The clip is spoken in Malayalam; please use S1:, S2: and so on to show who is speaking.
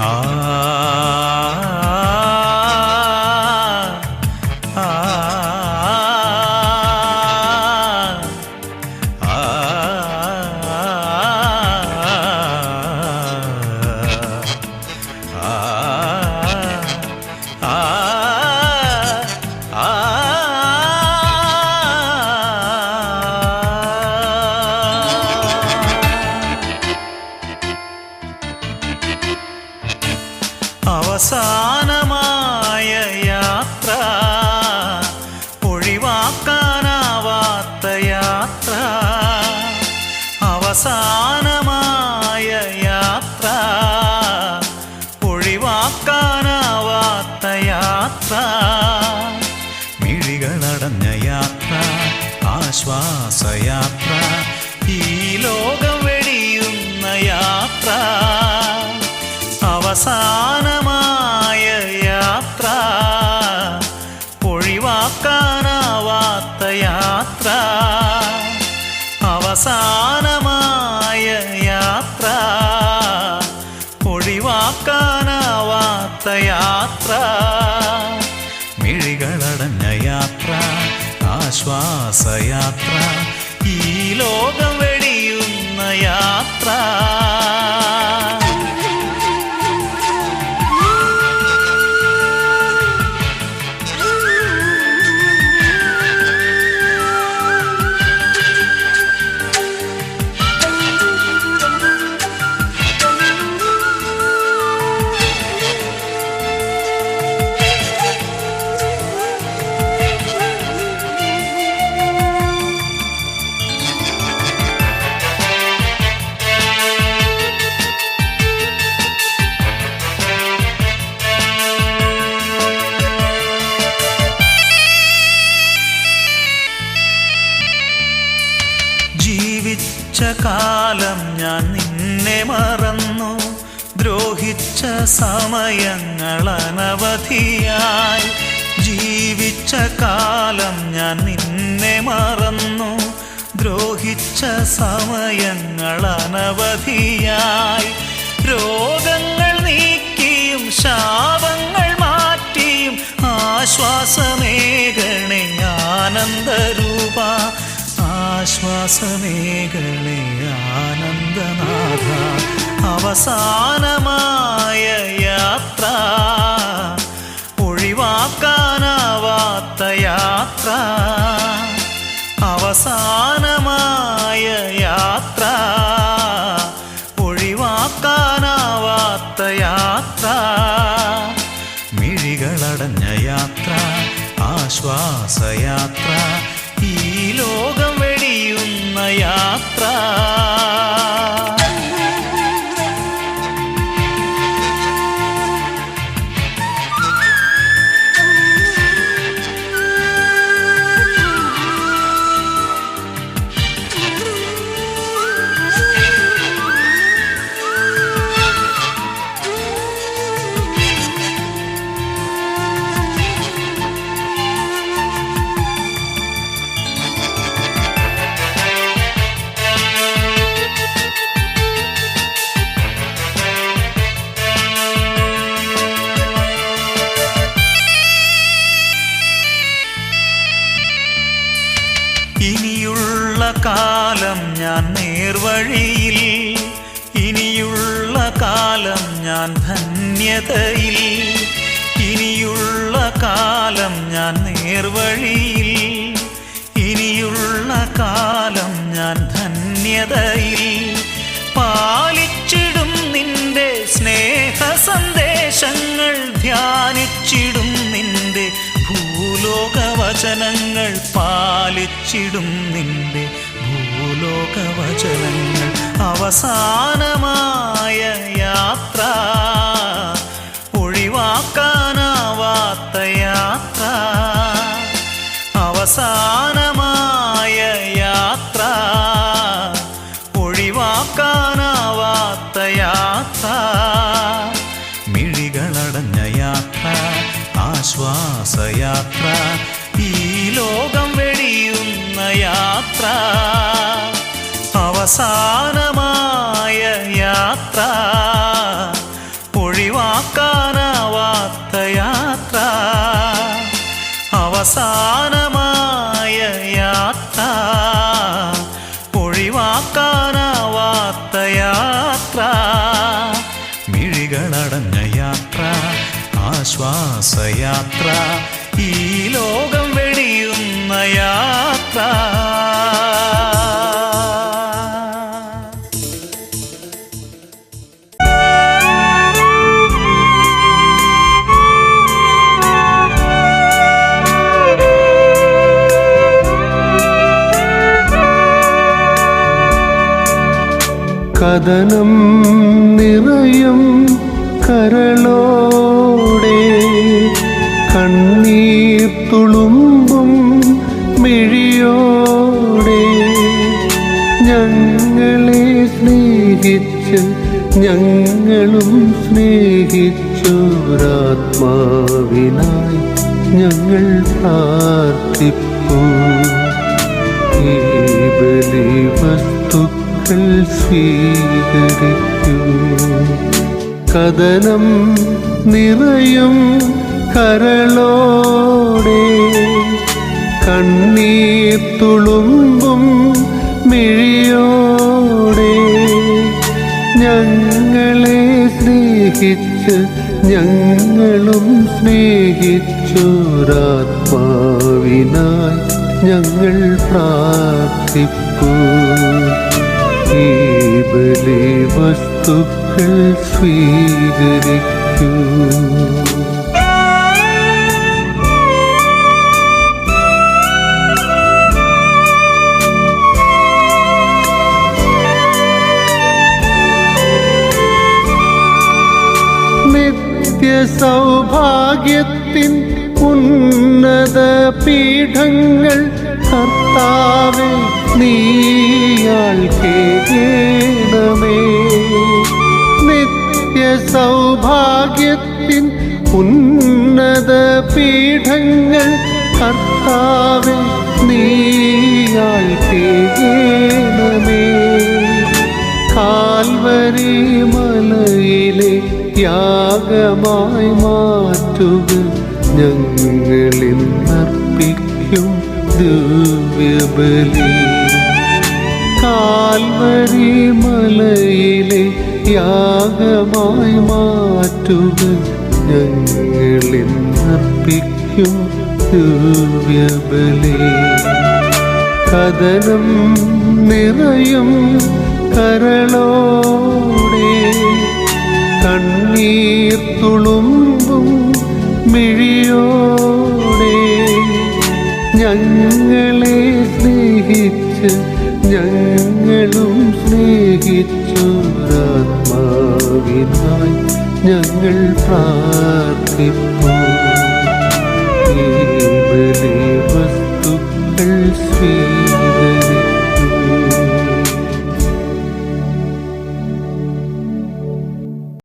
S1: Ah. ഒഴിവാക്കാനാവാത്ത യാത്ര മിഴികളടഞ്ഞ യാത്ര ആശ്വാസയാത്ര ഈ ലോകം വെടിയുന്ന യാത്ര. ദ്രോഹിച്ച സമയങ്ങൾ അനവധിയായി ജീവിച്ച കാലം ഞാൻ നിന്നെ മറന്നു. ദ്രോഹിച്ച സമയങ്ങൾ അനവധിയായി രോഗങ്ങൾ നീക്കിയും ശാപങ്ങൾ മാറ്റിയും ആശ്വാസമേകണേ ആനന്ദരൂപ. ആശ്വാസമേഖണെ ആനന്ദനാഥ. അവസാനമായ യാത്ര. ഒഴിവാക്കാനാവാത്ത യാത്ര. അവസാനമായ യാത്ര. ഒഴിവാക്കാനാവാത്ത യാത്ര. മിഴികളടഞ്ഞ യാത്ര ആശ്വാസയാത്ര. ഞാൻ ധന്യതയിൽ. ഇനിയുള്ള കാലം ഞാൻ നേർവഴിയിൽ. ഇനിയുള്ള കാലം ഞാൻ ധന്യതയിൽ. പാലിച്ചിടും നിന്റെ സ്നേഹ സന്ദേശങ്ങൾ ധ്യാനിച്ചിടും നിന്റെ ഭൂലോകവചനങ്ങൾ പാലിച്ചിടും നിന്റെ ഭൂലോകവചനങ്ങൾ. അവസാനമായ ആശ്വാസയാത്ര ഈ ലോകം വെടിയുന്ന യാത്ര അവസാനമായ യാത്ര ഒഴിവാക്കാനാവാത്ത യാത്ര അവസാനമായ യാത്ര ഈ ലോകം വെടിയുന്ന യാത്ര.
S2: കഥനം നിറയും കരളോടെ കണ്ണീർ തുളുമ്പും മിഴിയോടെ ഞങ്ങളെ സ്നേഹിച്ച് ഞങ്ങളും സ്നേഹിച്ചൊരാത്മാവിനായി ഞങ്ങൾ പ്രാർത്ഥിപ്പൂ. ഈ വസ്തുക്കൾ സ്വീകരിക്കൂ. കഥനം നിറയും കരളോടെ കണ്ണീർ തുളുമ്പും മിഴിയോടെ ഞങ്ങളെ സ്നേഹിച്ച് ഞങ്ങളും സ്നേഹിച്ചൊരാത്മാവിനായി ഞങ്ങൾ പ്രാർത്ഥിപ്പൂ. ഈ ബലി വസ്തുക്കൾ സ്വീകരിക്കൂ. സൗഭാഗ്യത്തിൻ ഉന്നത പീഠങ്ങൾ കർത്താവിൽ നീയാൾ കേണമേ സൗഭാഗ്യത്തിൻ ഉന്നത പീഠങ്ങൾ കർത്താവ് നീയാൾ കാൽവരി മലയിലെ യാഗമായി മാറ്റുക ഞങ്ങളിൽ നർപ്പിക്കും ദിവ്യബലി. കാൽവരി മലയിലെ യാഗമായി മാറ്റുക ഞങ്ങളിൽ നർപ്പിക്കും ദിവ്യബലി. കഥനം നിറയും കരളോടെ. കണ്ണീർ തുളുമ്പും മിഴിയോടെ. ഞങ്ങളെ സ്നേഹിച്ചൊരാത്മാവിനായി ഞങ്ങൾ പ്രാർത്ഥിപ്പൂ